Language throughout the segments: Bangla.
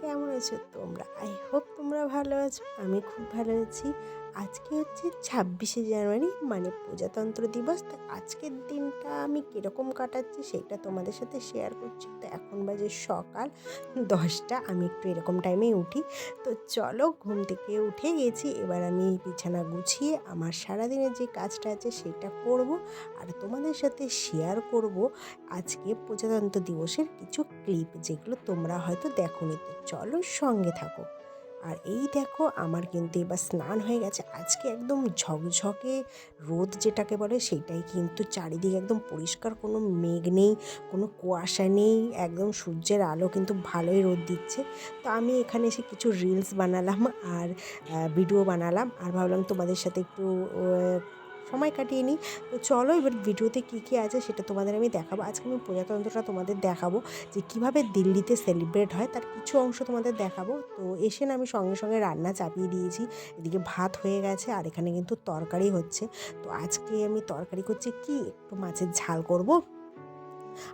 কেমন আছো তোমরা? আই হোপ তোমরা ভালো আছো, আমি খুব ভালো আছি। আজকে হচ্ছে ছাব্বিশে জানুয়ারি মানে প্রজাতন্ত্র দিবস। তো আজকের দিনটা আমি কীরকম কাটাচ্ছি সেটা তোমাদের সাথে শেয়ার করছি। তো এখন বাজে সকাল দশটা, আমি একটু এরকম টাইমেই উঠি। তো চলো ঘুম থেকে উঠে গেছি, এবার আমি বিছানা গুছিয়ে আমার সারাদিনের যে কাজটা আছে সেটা করব। আর তোমাদের সাথে শেয়ার করব আজকে প্রজাতন্ত্র দিবসের কিছু ক্লিপ যেগুলো তোমরা হয়তো দেখো তো চলো সঙ্গে থাকো। আর এই দেখো আমার কিন্তু এবার স্নান হয়ে গেছে। আজকে একদম ঝকঝকে রোদ যেটাকে বলে সেটাই কিন্তু চারিদিকে একদম পরিষ্কার, কোনো মেঘ নেই, কোনো কুয়াশা নেই, একদম সূর্যের আলো কিন্তু ভালোই রোদ দিচ্ছে। তো আমি এখানে এসে কিছু রিলস বানালাম আর ভিডিও বানালাম। আর ভাবলাম তোমাদের সাথে একটু সময় কাটিয়ে নিই। তো চলো এবার ভিডিওতে কী কী আছে সেটা তোমাদের আমি দেখাবো। আজকে আমি প্রজাতন্ত্রটা তোমাদের দেখাবো যে কীভাবে দিল্লিতে সেলিব্রেট হয়, তার কিছু অংশ তোমাদের দেখাবো। তো এসে না আমি সঙ্গে সঙ্গে রান্না চাপিয়ে দিয়েছি। এদিকে ভাত হয়ে গেছে আর এখানে কিন্তু তরকারি হচ্ছে। তো আজকে আমি তরকারি করছি কি? একটু মাছের ঝাল করব।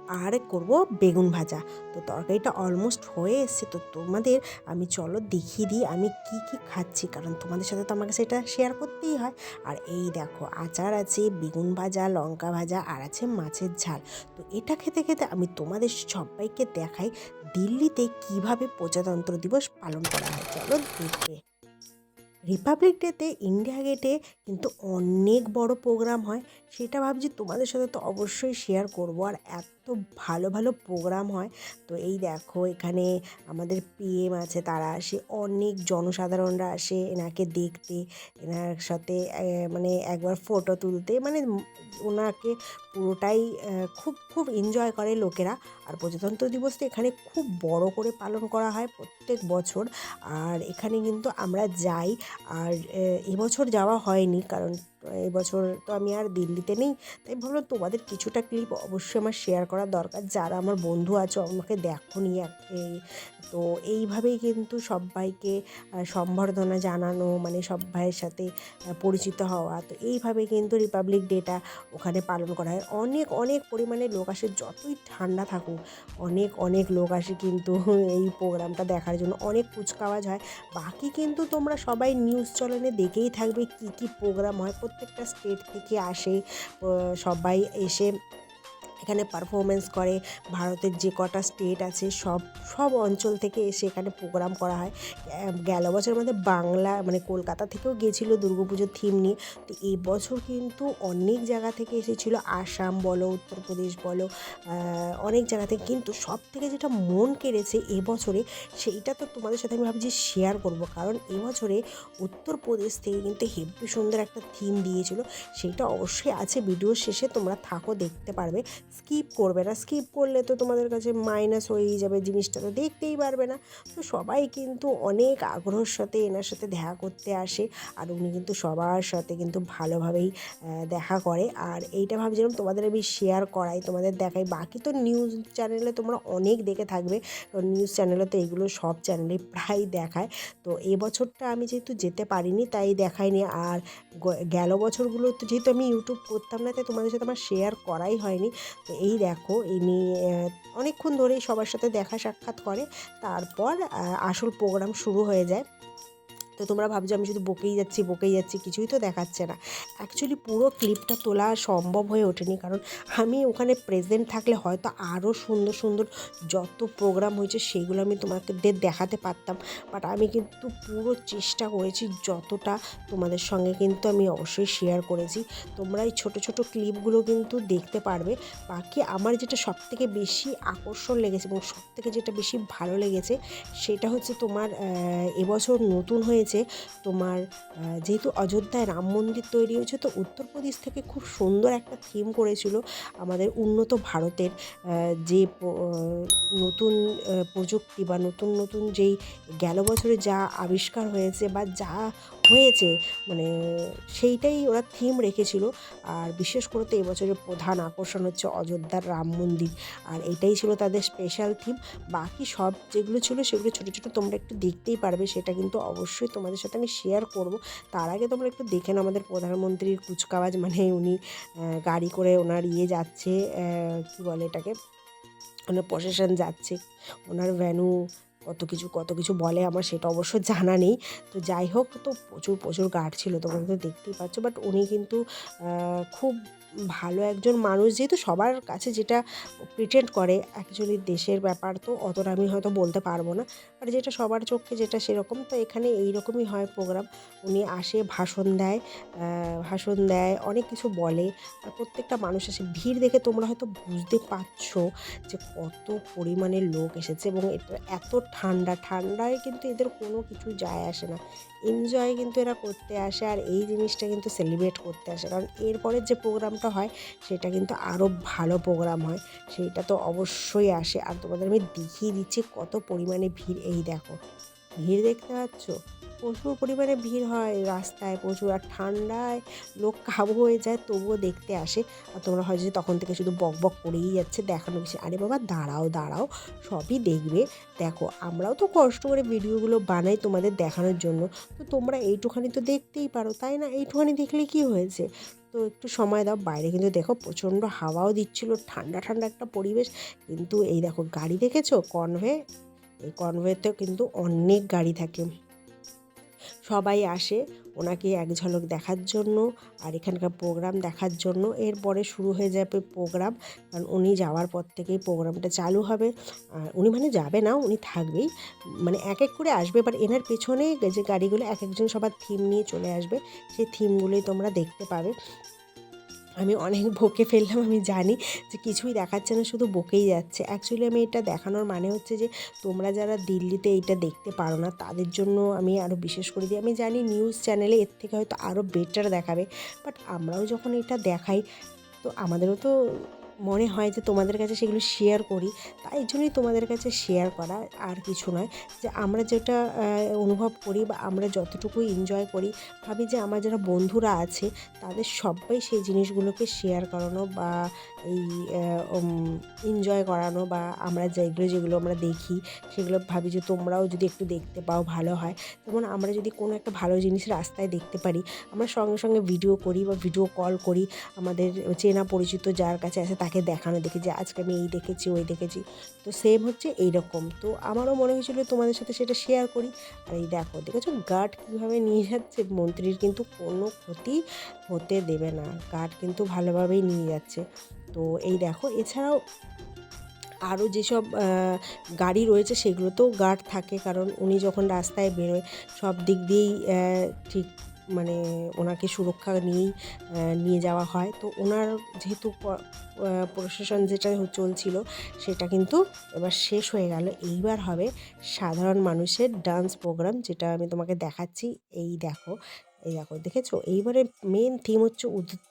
আর করব বেগুন ভাজা। তো তরকারিটা অলমোস্ট হয়ে এসছে। তো তোমাদের আমি চলো দেখিয়ে দিই আমি কি কি খাচ্ছি। কারণ তোমাদের সাথে তো আমাকে সেটা শেয়ার করতেই হয়। আর এই দেখো, আচার আছে, বেগুন ভাজা, লঙ্কা ভাজা, আর আছে মাছের ঝাল। তো এটা খেতে খেতে আমি তোমাদের সবাইকে দেখাই দিল্লিতে কীভাবে প্রজাতন্ত্র দিবস পালন করা হয়। চলো দেখবে। রিপাবলিক ডেতে ইন্ডিয়া গেটে কিন্তু অনেক বড় প্রোগ্রাম হয়। সেটা ভাবছি তোমাদের সাথে তো অবশ্যই শেয়ার করব। আর এত ভালো ভালো প্রোগ্রাম হয়। তো এই দেখো এখানে আমাদের পিএম আছে, তারা আসে, অনেক জনসাধারণরা আসে এনাকে দেখতে, এনার সাথে মানে একবার ফটো তুলতে মানে ওনাকে পুরোটাই খুব খুব এনজয় করে লোকেরা। আর প্রজাতন্ত্র দিবস তো এখানে খুব বড় করে পালন করা হয় প্রত্যেক বছর। আর এখানে কিন্তু আমরা যাই, আর এবছর যাওয়া হয়নি, কারণ এবছর তো আমি আর দিল্লিতে নেই, তাই ভাবলাম তোমাদের কিছুটা ক্লিপ অবশ্যই আমার শেয়ার করা দরকার। যারা আমার বন্ধু আছো, আমাকে দেখো নি তো এইভাবেই কিন্তু সবাইকে সম্বর্ধনা জানানো মানে সবাইয়ের সাথে পরিচিত হওয়া। তো এইভাবে কিন্তু রিপাবলিক ডেটা ওখানে পালন করা হয়। অনেক অনেক পরিমাণে লোক আসে, যতই ঠান্ডা থাকুক, অনেক অনেক লোক আসে কিন্তু এই প্রোগ্রামটা দেখার জন্য। অনেক কুচকাওয়াজ হয়। বাকি কিন্তু তোমরা সবাই নিউজ চ্যানেলে দেখেই থাকবে কি কি প্রোগ্রাম হয়। প্রত্যেকটা স্টেট থেকে আসে সবাই এসে এখানে পারফরমেন্স করে। ভারতের যে কটা স্টেট আছে, সব সব অঞ্চল থেকে এসে এখানে প্রোগ্রাম করা হয়। গেল বছরের মধ্যে বাংলা মানে কলকাতা থেকেও গিয়েছিল পুজোর থিম নিয়ে। তো এই বছর কিন্তু অনেক জায়গা থেকে এসেছিল। আসাম বলো, উত্তরপ্রদেশ বলো অনেক জায়গা থেকে। কিন্তু সব থেকে যেটা মন কেড়েছে এবছরে সেইটা তো তোমাদের সাথে আমি ভাবছি শেয়ার করব। কারণ এবছরে উত্তরপ্রদেশ থেকে কিন্তু হেব্বি সুন্দর একটা থিম দিয়েছিল। সেইটা অবশ্যই আছে। ভিডিও শেষে তোমরা থাকো, দেখতে পারবে। স্কিপ করবে না। স্কিপ করলে তো তোমাদের কাছে মাইনাস হয়েই যাবে জিনিসটা, তো দেখতেই পারবে না। তো সবাই কিন্তু অনেক আগ্রহের সাথে এনার সাথে দেখা করতে আসে আর উনি কিন্তু সবার সাথে কিন্তু ভালোভাবেই দেখা করে। আর এইটা ভাবছিলাম তোমাদের আমি শেয়ার করাই, তোমাদের দেখাই। বাকি তো নিউজ চ্যানেলে তোমরা অনেক দেখে থাকবে। কারণ নিউজ চ্যানেলে তো এগুলো সব চ্যানেলে প্রায় দেখায়। তো এবছরটা আমি যেহেতু যেতে পারিনি, তাই দেখাইনি। আর গেল বছরগুলো তো যেহেতু আমি ইউটিউব করতাম না, তাই তোমাদের সাথে আমার শেয়ার করাই হয়নি। এই দেখো ইনি অনেকক্ষণ ধরেই সবার সাথে দেখা সাক্ষাৎ করে। তারপর আসল প্রোগ্রাম শুরু হয়ে যায়। তো তোমরা ভাবছ আমি শুধু বকেই যাচ্ছি বকেই যাচ্ছি, কিছুই তো দেখাচ্ছে না। অ্যাকচুয়ালি পুরো ক্লিপটা তোলা সম্ভব হয়ে ওঠেনি কারণ আমি ওখানে প্রেজেন্ট থাকলে হয়তো আরও সুন্দর সুন্দর যত প্রোগ্রাম হয়েছে সেইগুলো আমি তোমাদের দেখাতে পারতাম। বাট আমি কিন্তু পুরো চেষ্টা করেছি যতটা তোমাদের সঙ্গে কিন্তু আমি অবশ্যই শেয়ার করেছি। তোমরা এই ছোটো ছোটো ক্লিপগুলো কিন্তু দেখতে পারবে। বাকি আমার যেটা সবথেকে বেশি আকর্ষণ লেগেছে এবং সবথেকে যেটা বেশি ভালো লেগেছে সেটা হচ্ছে তোমার এবছর নতুন হয়ে হয়েছে তোমার যেহেতু অযোধ্যায় রাম মন্দির তৈরি হয়েছে, তো উত্তরপ্রদেশ থেকে খুব সুন্দর একটা থিম করেছিল আমাদের উন্নত ভারতের যে নতুন প্রযুক্তি বা নতুন নতুন যেই গেল বছরে যা আবিষ্কার হয়েছে বা যা হয়েছে মানে সেইটাই ওরা থিম রেখেছিল। আর বিশেষ করে তো এবছরের প্রধান আকর্ষণ হচ্ছে অযোধ্যার রাম মন্দির। আর এটাই ছিল তাদের স্পেশাল থিম বাকি সব যেগুলো ছিল সেগুলো ছোটো ছোটো তোমরা একটু দেখতেই পারবে, সেটা কিন্তু অবশ্যই তোমাদের সাথে আমি শেয়ার করব। তার আগে তোমরা একটু দেখে নাও আমাদের প্রধানমন্ত্রীর কুচকাওয়াজ। মানে উনি গাড়ি করে ওনার ইয়ে যাচ্ছে কী বলে এটাকে? ওনার প্রসেশন যাচ্ছে। ওনার ভ্যানু কত কিছু কত কিছু বলে আমার সেটা অবশ্য জানা নেই। তো যাই হোক, তো প্রচুর প্রচুর গার্ড ছিল তোমরা তো দেখতেই পাচ্ছ। বাট উনি কিন্তু খুব ভালো একজন মানুষ, যেহেতু সবার কাছে যেটা প্রিটেন্ড করে অ্যাকচুয়ালি দেশের ব্যাপার, তো অতটা আমি হয়তো বলতে পারব না। আর যেটা সবার চোখে যেটা সেরকম, তো এখানে এইরকমই হয় প্রোগ্রাম উনি আসে, ভাষণ দেয় ভাষণ দেয়, অনেক কিছু বলে। আর প্রত্যেকটা মানুষ আসে ভিড় দেখে তোমরা হয়তো বুঝতে পারছ যে কত পরিমাণে লোক এসেছে এবং এটা এত ঠান্ডা। ঠান্ডায় কিন্তু এদের কোনো কিছু যায় আসে না। এনজয় কিন্তু এরা করতে আসে আর এই জিনিসটা কিন্তু সেলিব্রেট করতে আসে। কারণ এরপরের যে প্রোগ্রামটা হয়, সেটা কিন্তু আরও ভালো প্রোগ্রাম হয়। সেইটা তো অবশ্যই আসে। আর তোমাদের আমি দেখিয়ে দিচ্ছি কত পরিমাণে ভিড়। এই দেখো, ভিড় দেখতে পাচ্ছ? প্রচুর পরিমাণে ভিড় হয় রাস্তায়, প্রচুর। আর ঠান্ডায় লোক কাবু হয়ে যায়, তবুও দেখতে আসে। আর তোমরা হয়তো যে তখন থেকে শুধু বক বক করেই যাচ্ছে দেখানো কিছু আরে বাবা, দাঁড়াও দাঁড়াও, সবই দেখবে। দেখো, আমরাও তো কষ্ট করে ভিডিওগুলো বানাই তোমাদের দেখানোর জন্য। তো তোমরা এইটুখানি তো দেখতেই পারো, তাই না? এইটুখানি দেখলে কি হয়েছে? তো একটু সময় দাও। বাইরে কিন্তু দেখো প্রচণ্ড হাওয়াও দিচ্ছিল, ঠান্ডা ঠান্ডা একটা পরিবেশ। কিন্তু এই দেখো গাড়ি দেখেছ? কনভে এই কনভেতেও কিন্তু অনেক গাড়ি থাকে। সবাই আসে ওনাকে এক ঝলক দেখার জন্য আর এখানকার প্রোগ্রাম দেখার জন্য। এরপরে শুরু হয়ে যাবে প্রোগ্রাম কারণ উনি যাওয়ার পর থেকেই প্রোগ্রামটা চালু হবে। আর উনি মানে যাবে না, উনি থাকবেই। মানে এক এক করে আসবে এবার এনার পেছনে যে গাড়িগুলো, এক একজন সবার থিম নিয়ে চলে আসবে। সেই থিমগুলোই তোমরা দেখতে পাবে। আমি অনেক বকে ফেললাম, আমি জানি যে কিছুই দেখাচ্ছে না, শুধু বকেই যাচ্ছে। অ্যাকচুয়ালি আমি এটা দেখানোর মানে হচ্ছে যে তোমরা যারা দিল্লিতে এইটা দেখতে পারো না, তাদের জন্য আমি আরও বিশেষ করে দিই। আমি জানি নিউজ চ্যানেলে এর থেকে হয়তো আরও বেটার দেখাবে বাট আমরাও যখন এটা দেখাই, তো আমাদেরও তো মনে হয় যে তোমাদের কাছে সেগুলো শেয়ার করি, তাই জন্যই তোমাদের কাছে শেয়ার করা আর কিছু নয়। যে আমরা যেটা অনুভব করি বা আমরা যতটুকু এনজয় করি, ভাবি যে আমার যারা বন্ধুরা আছে, তাদের সবাই সেই জিনিসগুলোকে শেয়ার করানো বা এই এনজয় করানো বা আমরা যেগুলো যেগুলো আমরা দেখি, সেগুলো ভাবি যে তোমরাও যদি একটু দেখতে পাও, ভালো হয়। যেমন আমরা যদি কোনো একটা ভালো জিনিস রাস্তায় দেখতে পারি, আমরা সঙ্গে সঙ্গে ভিডিও করি বা ভিডিও কল করি, আমাদের চেনা পরিচিত যার কাছে আছে তাকে দেখানো, দেখি যে আজকে আমি এই দেখেছি, ওই দেখেছি। তো সেম হচ্ছে এইরকম। তো আমারও মনে হয়েছিল তোমাদের সাথে সেটা শেয়ার করি। আর এই দেখো, দেখেছ গার্ড কীভাবে নিয়ে যাচ্ছে? মন্ত্রীর কিন্তু কোনো ক্ষতি হতে দেবে না। গার্ড কিন্তু ভালোভাবেই নিয়ে যাচ্ছে। তো এই দেখো, এছাড়াও আরও যেসব গাড়ি রয়েছে সেগুলোতেও গার্ড থাকে। কারণ উনি যখন রাস্তায় বেরোয়, সব দিক দিয়েই ঠিক মানে ওনাকে সুরক্ষা নিয়েই নিয়ে যাওয়া হয়। তো ওনার যেহেতু প্রশাসন যেটা চলছিল, সেটা কিন্তু এবার শেষ হয়ে গেল। এইবার হবে সাধারণ মানুষের ডান্স প্রোগ্রাম যেটা আমি তোমাকে দেখাচ্ছি। এই দেখো এই দেখো, দেখেছ? এইবারে মেন থিম হচ্ছে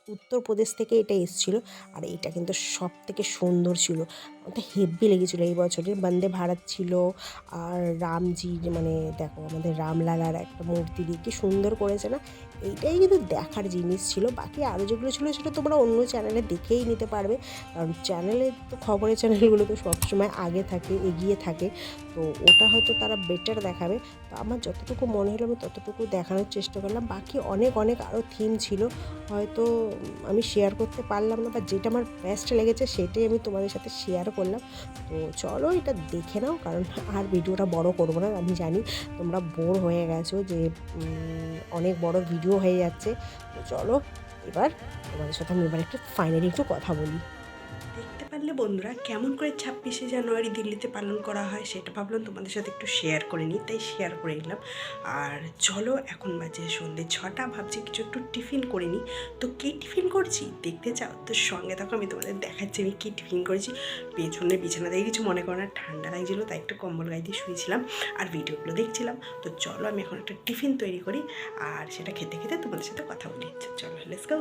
উত্তরপ্রদেশ থেকে এটা এসেছিল। আর এটা কিন্তু সব থেকে সুন্দর ছিল। আমাদের হেভি লেগেছিলো এই বছরে। বন্দে ভারত ছিল, আর রামজি মানে দেখো আমাদের রামলালার একটা মূর্তি দিয়ে কি সুন্দর করেছে না? এইটাই কিন্তু দেখার জিনিস ছিল। বাকি আরও যেগুলো ছিল সেটা তোমরা অন্য চ্যানেলে দেখেই নিতে পারবে। কারণ চ্যানেলে তো খবরের চ্যানেলগুলো তো সবসময় আগে থাকে, এগিয়ে থাকে। তো ওটা হয়তো তারা বেটার দেখাবে। তো আমার যতটুকু মনে হলো আমি ততটুকু দেখানোর চেষ্টা করলাম। বাকি অনেক অনেক আরও থিম ছিল। হয়তো আমি শেয়ার করতে পারলাম না বা যেটা আমার বেস্ট লেগেছে সেটাই আমি তোমাদের সাথে শেয়ার করলাম। তো চলো এটা দেখে নাও, কারণ আর ভিডিওটা বড় করব না, আমি জানি তোমরা বোর হয়ে গেছো যে অনেক বড় ভিডিও হয়ে যাচ্ছে। তো চলো এবার তোমাদের সাথে আমি এবার একটু ফাইনালি একটু কথা বলি। দেখতে পারলে বন্ধুরা, কেমন করে ছাব্বিশে জানুয়ারি দিল্লিতে পালন করা হয় সেটা ভাবলাম তোমাদের সাথে একটু শেয়ার করে নিই, তাই শেয়ার করে নিলাম। আর চলো, এখন বাজে সন্ধ্যে ছটা, ভাবছি কিছু একটু টিফিন করে নিই। তো কী টিফিন করছি? দেখতে চাও? তো সঙ্গে থাকো, আমি তোমাদের দেখাচ্ছি আমি কী টিফিন করেছি। পেছনে বিছানা দিয়ে কিছু মনে করো না, ঠান্ডা লাগছিল, তাই একটু কম্বল গায়ে দিয়ে শুয়েছিলাম আর ভিডিওগুলো দেখছিলাম। তো চলো, আমি এখন একটা টিফিন তৈরি করি আর সেটা খেতে খেতে তোমাদের সাথে কথা বলি। চলো লেটস গো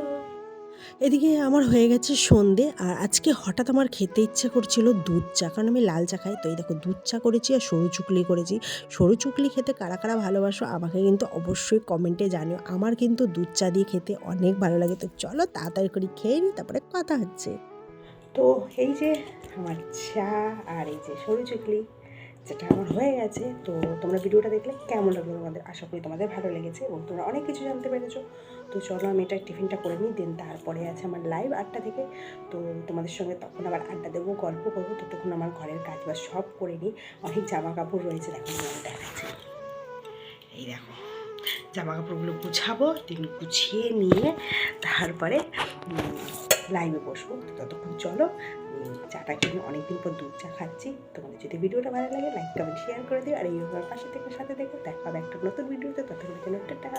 এদিকে আমার হয়ে গেছে সন্ধে, আর আজকে হঠাৎ আমার খেতে ইচ্ছা করছিল দুধ চা, কারণ আমি লাল চা খাই, তো এই দেখো দুধ চা করেছি আর সরু চুকলি করেছি। সরু চুকলি খেতে কারা কারা ভালোবাসো আমাকে কিন্তু অবশ্যই কমেন্টে জানিও। আমার কিন্তু দুধ চা দিয়ে খেতে অনেক ভালো লাগে, তো চলো তাড়াতাড়ি করে খেয়ে নিই তারপরে কথা হচ্ছে। তো এই যে আমার চা আর এই যে সরু চুকলি যেটা আমার হয়ে গেছে, তো তোমরা ভিডিওটা দেখলে কেমন লাগল তোমাদের? আশা করি তোমাদের ভালো লেগেছে এবং তোমরা অনেক কিছু জানতে পেরেছ। তো চলো আমি এটা টিফিনটা করে নিই, দেন তারপরে আছে আমার লাইভ আটটা থেকে। তো তোমাদের সঙ্গে তখন আবার আড্ডা দেবো, গল্প করব, ততক্ষণ আমার ঘরের কাজ বাজ সব করে নিই। অনেক জামা কাপড় রয়েছে, দেখো দেখাচ্ছি এই দেখো জামা কাপড়গুলো গুছাবো, দিন গুছিয়ে নিয়ে তারপরে লাইভে বসবো। ততক্ষণ চলো চাটা কিনে অনেকদিন পর দুধ চা খাচ্ছি। তোমাদের যদি ভিডিওটা ভালো লাগে লাইক কমেন্ট শেয়ার করে দিও। আর এই পাশে থেকে সাথে দেখো, দেখা হবে একটা নতুন ভিডিওতে। ততক্ষণ জন্য টাটা।